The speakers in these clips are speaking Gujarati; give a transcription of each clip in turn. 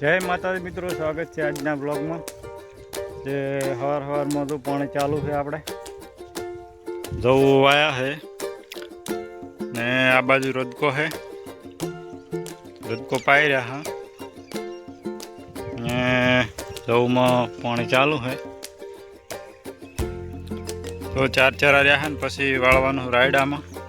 જય માતાજી મિત્રો, સ્વાગત છે આજના બ્લોગમાં જે હવાર હવારમાં તો પાણી ચાલુ છે આપણે. જવું વાયા છે ને આ બાજુ રદકો છે રદકો પાઈ રહ્યા હા. ને જવુંમાં પાણી ચાલુ છે તો ચાર ચાર રહ્યા છે ને પછી વાળવાનું રાયડામાં.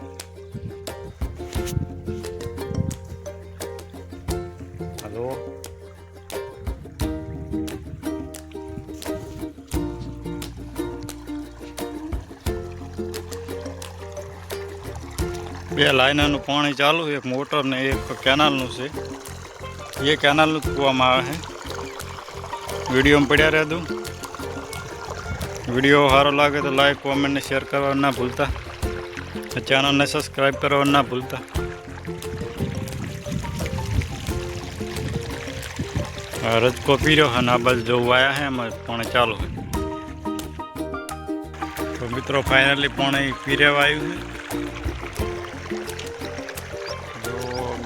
બે લાઈનનું પાણી ચાલુ એક મોટર ને એક કેનાલનું છે. એ કેનાલનું કૂવામાં આવે છે. વિડીયોમાં પડ્યા રહેતું વીડિયો સારો લાગે તો લાઈક કોમેન્ટ ને શેર કરવા ના ભૂલતા. ચેનલને સબસ્ક્રાઈબ કરવા ના ભૂલતા. રજકો પીર્યો છે અને આ બાજુ જવું આવ્યા છે, એમાં પાણી ચાલુ છે. તો મિત્રો ફાઇનલી પાણી પીરેવા આવ્યું છે.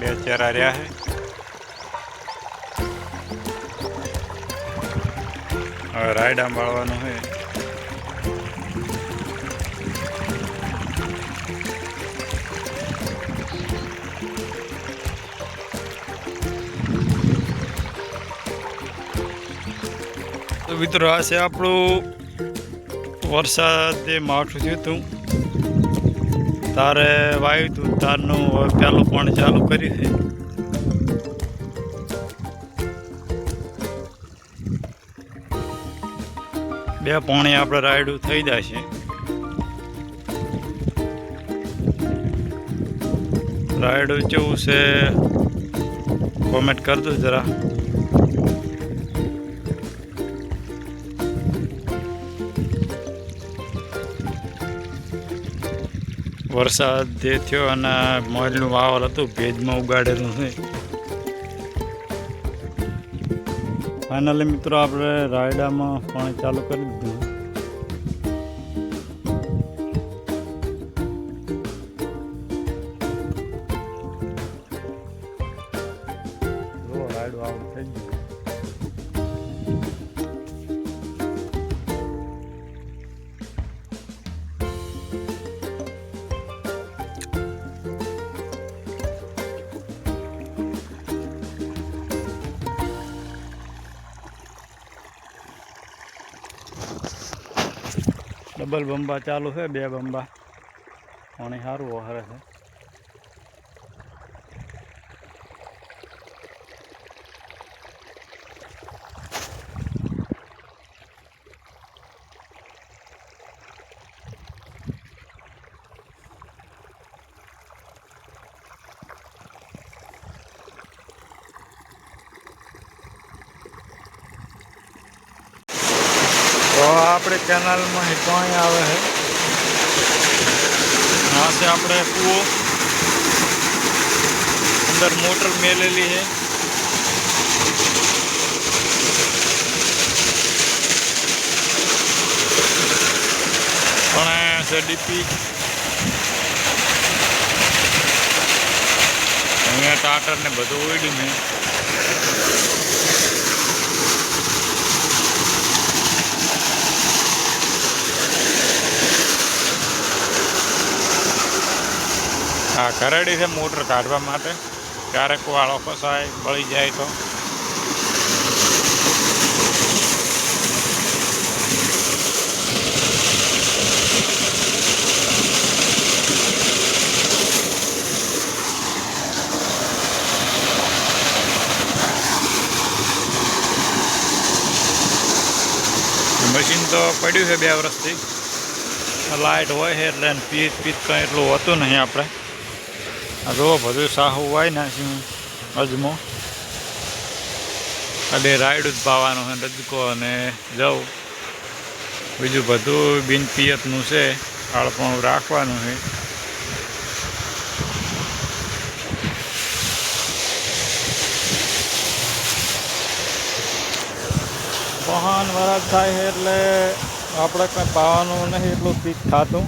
બે ચેરા રહ્યા છે. હવે રાયડા માળવાનું છે. મિત્રો, આ છે આપણું વરસાદ માવઠું થયું હતું. તારે વાયુ હતું તારનું હવે પહેલું પાણી ચાલુ કર્યું છે બે પાણી આપણે રાયડું થઈ જશે. રાયડું કેવું છે? કોમેન્ટ કરજો જરા. વરસાદ જે થયો અને મોલનું વાવલ હતું, ભેજમાં ઉગાડેલું છે. ફાઇનલી મિત્રો, આપણે રાયડામાં પાણી ચાલુ કરી દીધું. રાયડું આવું થઈ ગયું. ડબલ બંબા ચાલુ છે બે બંબા. પાણી સારું વહરે છે તો આપણે કેનાલમાં પાણી આવે છે. આ છે આપણે કૂવો. અંદર મોટર મેલેલી છે. પણ છે ડીપી. અહીંયા ટાટર ને બધું ઉડ્યું છે. હા કરેડી છે, મોટર કાઢવા માટે. ક્યારેક વાળો ફસાય બળી જાય તો. મશીન તો પડ્યું છે બે વર્ષથી લાઇટ હોય છે એટલે પીત પીત કંઈ એટલું હોતું નહીં આપણે. આ જો બધું સાહુ વાય નાખ્યું અજમો. અને રાયડું જ પાવાનું છે રજકો અને જવું. બીજું બધું બિનપિયતનું છે આળપણું રાખવાનું છે. વાહન વરસ થાય છે એટલે આપણે કંઈ પાવાનું નહીં, એટલું પીક થતું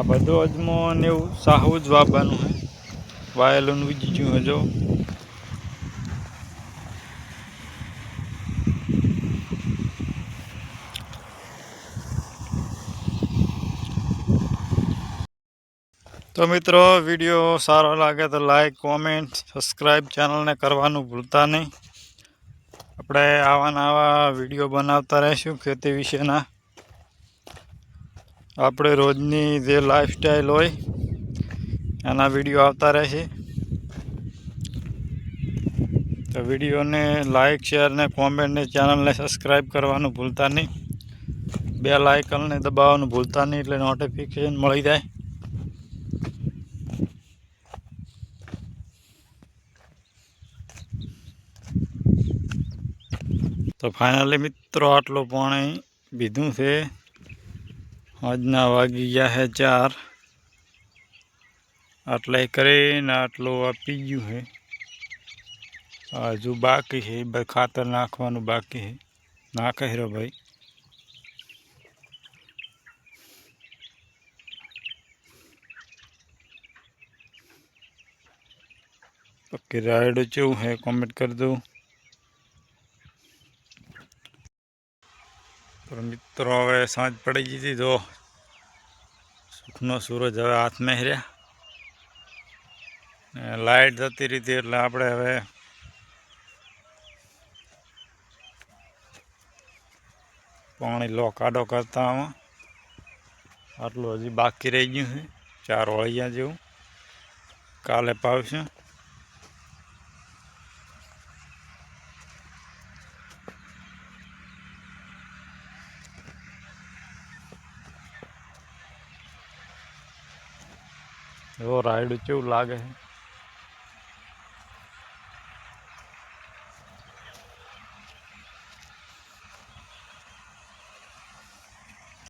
આ બધું અજમો ને એવું સાહુ જ વાવવાનું છે વાયેલું બીજું હજો હે તો મિત્રો, વીડિયો સારો લાગે તો લાઈક, કોમેન્ટ, સબસ્ક્રાઈબ ચેનલને કરવાનું ભૂલતા નહીં. આપણે આવા નવા વીડિયો બનાવતા રહીશું ખેતી વિશેના. આપણે રોજની જે લાઈફસ્ટાઈલ હોય, એના વીડિયો આવતા રહેશે તો વિડીયોને લાઇક શેર ને કોમેન્ટ ને ચેનલને સબસ્ક્રાઈબ કરવાનું ભૂલતા નહીં. બે લાઇકલને દબાવવાનું ભૂલતા નહીં, એટલે નોટિફિકેશન મળી જાય. તો ફાઇનલી મિત્રો, આટલું પાણી પીધું છે. આજના વાગી ગયા છે ચાર આટલે કરીને આટલું આ પી ગયું છે હજુ બાકી છે બ- ખાતર નાખવાનું બાકી છે નાખે હીરો ભાઈ બાકી રાયડો કેવું છે કોમેન્ટ કરી દઉં મિત્રો, હવે સાંજ પડી ગઈ હતી તો સુખનો સૂરજ હવે હાથમાં ને લાઇટ જતી રીતે એટલે આપણે હવે પાણી લો કાઢો કરતા આમાં આટલું હજી બાકી રહી ગયું છે, ચાર વળિયા જેવું. કાલે પાવશું. એવો રાયડું કેવું લાગે છે